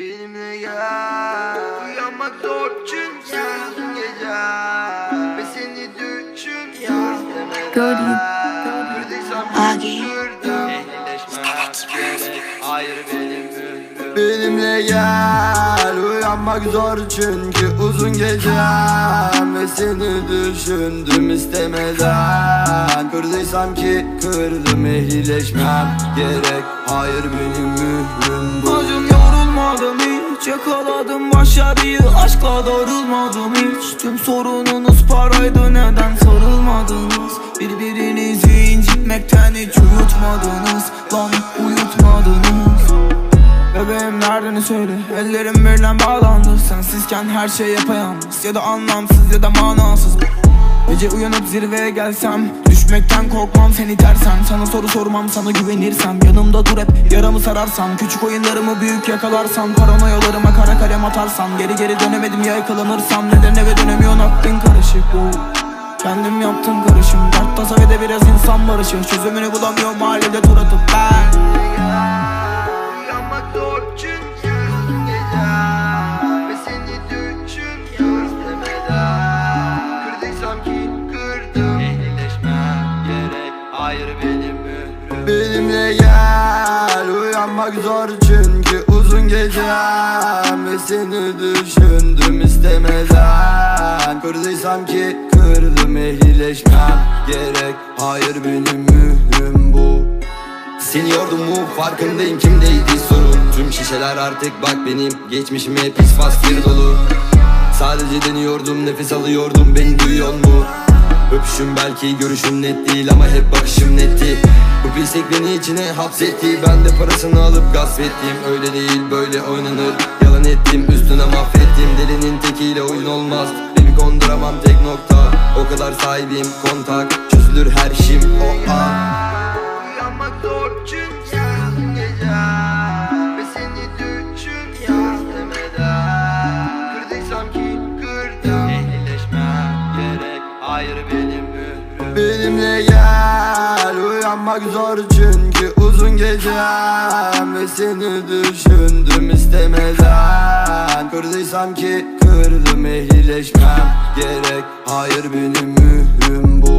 Benimle gel. Uyanmak zor çünkü uzun gece. Ve seni düşün istemeden Gördüm. Ehlileşmez gerek Hayır benim Benimle gel. Uyanmak zor çünkü uzun gece Ve seni düşündüm istemeden. Kırdıysam ki kırdım ehlileşmem. Gerek Hayır benim mührüm bu. Acım yorulmadım hiç Yakaladım başarıyı. Aşkla darılmadım hiç. Tüm sorununuz paraydı neden sarılmadınız? Birbirinizi incitmekten hiç uyutmadınız. Lan uyutmadınız. Bebeğim nereden söyle. Ellerim birden bağlandı. Sensizken her şey yapayalnız. Ya da anlamsız ya da manasız Gece uyanıp zirveye gelsem Düşmekten korkmam seni tersen. Sana soru sormam sana güvenirsem. Yanımda dur hep yaramı sararsam. Küçük oyunlarımı büyük yakalarsam. Paranoyalarıma kara kalem atarsam. Geri geri dönemedim ya yakalanırsam. Neden eve dönemiyorsun? Aklın karışık bu. Kendim yaptım karışım. Dert tasa ve de biraz insan barışı. Çözümünü bulamıyorum mahallede tur atıp Hayır benim mührüm Benimle gel Uyanmak zor çünkü uzun gece Ve seni düşündüm istemeden. Kırdıysam ki kırdım ehlileşmem gerek. Hayır benim mührüm bu. Seni yordum mu? Farkındayım kimdeydi sorun? Tüm şişeler artık bak benim geçmişim hep pis fastir dolu. Sadece deniyordum nefes alıyordum beni duyuyor mu? Öpüşüm belki görüşüm net değil ama hep bakışım netti. Bu pislik beni içine hapsetti. Ben de parasını alıp gasp ettim. Öyle değil böyle oynanır. Yalan ettim üstüne mahvettim. Delinin tekiyle oyun olmaz. Beni konduramam tek nokta. O kadar sahibim kontak. Çözülür her işim. O an Uyanmak zor çünkü Benimle gel Uyanmak zor çünkü uzun gece Ve seni düşündüm istemeden. Kırdıysam ki kırdım ehlileşmem gerek. Hayır benim mührüm bu